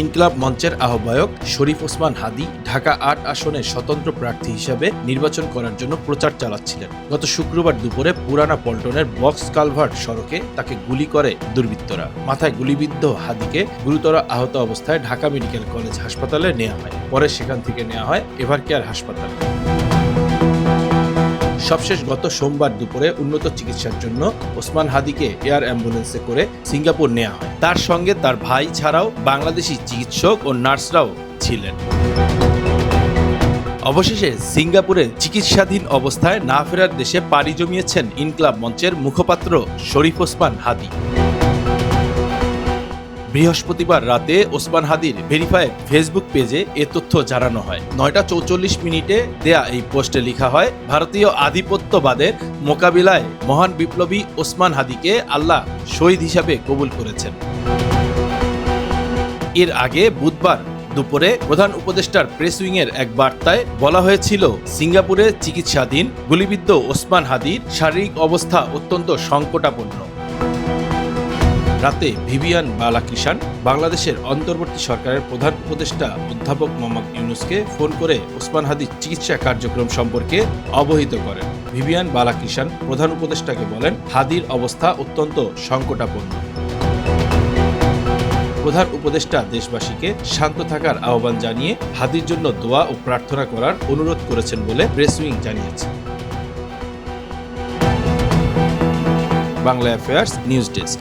ইনকলাব মঞ্চের আহ্বায়ক শরীফ ওসমান হাদি ঢাকা আট আসনের স্বতন্ত্র প্রার্থী হিসাবে নির্বাচন করার জন্য প্রচার চালাচ্ছিলেন। গত শুক্রবার দুপুরে পুরানা পল্টনের বক্স কালভার্ট সড়কে তাকে গুলি করে দুর্বৃত্তরা। মাথায় গুলিবিদ্ধ হাদিকে গুরুতর আহত অবস্থায় ঢাকা মেডিকেল কলেজ হাসপাতালে নেওয়া হয়। পরে সেখান থেকে নেওয়া হয় এভার কেয়ার হাসপাতালে। সবশেষ গত সোমবার দুপুরে উন্নত চিকিৎসার জন্য ওসমান হাদিকে এয়ার অ্যাম্বুলেন্সে করে সিঙ্গাপুর নেওয়া হয়। তার সঙ্গে তার ভাই ছাড়াও বাংলাদেশি চিকিৎসক ও নার্সরাও ছিলেন। অবশেষে সিঙ্গাপুরে চিকিৎসাধীন অবস্থায় না ফেরার দেশে পাড়ি জমিয়েছেন ইনকলাব মঞ্চের মুখপাত্র শরীফ ওসমান হাদি। বৃহস্পতিবার রাতে ওসমান হাদির ভেরিফাইড ফেসবুক পেজে এ তথ্য জানানো হয়। নয়টা চৌচল্লিশ মিনিটে দেয়া এই পোস্টে লেখা হয়, ভারতীয় আধিপত্যবাদের মোকাবিলায় মহান বিপ্লবী ওসমান হাদিকে আল্লাহ শহীদ হিসাবে কবুল করেছেন। এর আগে বুধবার দুপুরে প্রধান উপদেষ্টার প্রেস উইংয়ের এক বার্তায় বলা হয়েছিল, সিঙ্গাপুরে চিকিৎসাধীন গুলিবিদ্ধ ওসমান হাদির শারীরিক অবস্থা অত্যন্ত সংকটাপন্ন। রাতে ভিভিয়ান বালাকৃষাণ বাংলাদেশের অন্তর্বর্তী সরকারের প্রধান উপদেষ্টা অধ্যাপক মোহাম্মদ ইউনুসকে ফোন করে ওসমান হাদির চিকিৎসা কার্যক্রম সম্পর্কে অবহিত করেন। ভিভিয়ান বালাকৃষাণ প্রধান উপদেষ্টাকে বলেন, হাদির অবস্থা অত্যন্ত সংকটাপন্ন। প্রধান উপদেষ্টা দেশবাসীকে শান্ত থাকার আহ্বান জানিয়ে হাদির জন্য দোয়া ও প্রার্থনা করার অনুরোধ করেছেন বলে প্রেস উইং জানিয়েছে। Bangla affairs news desk.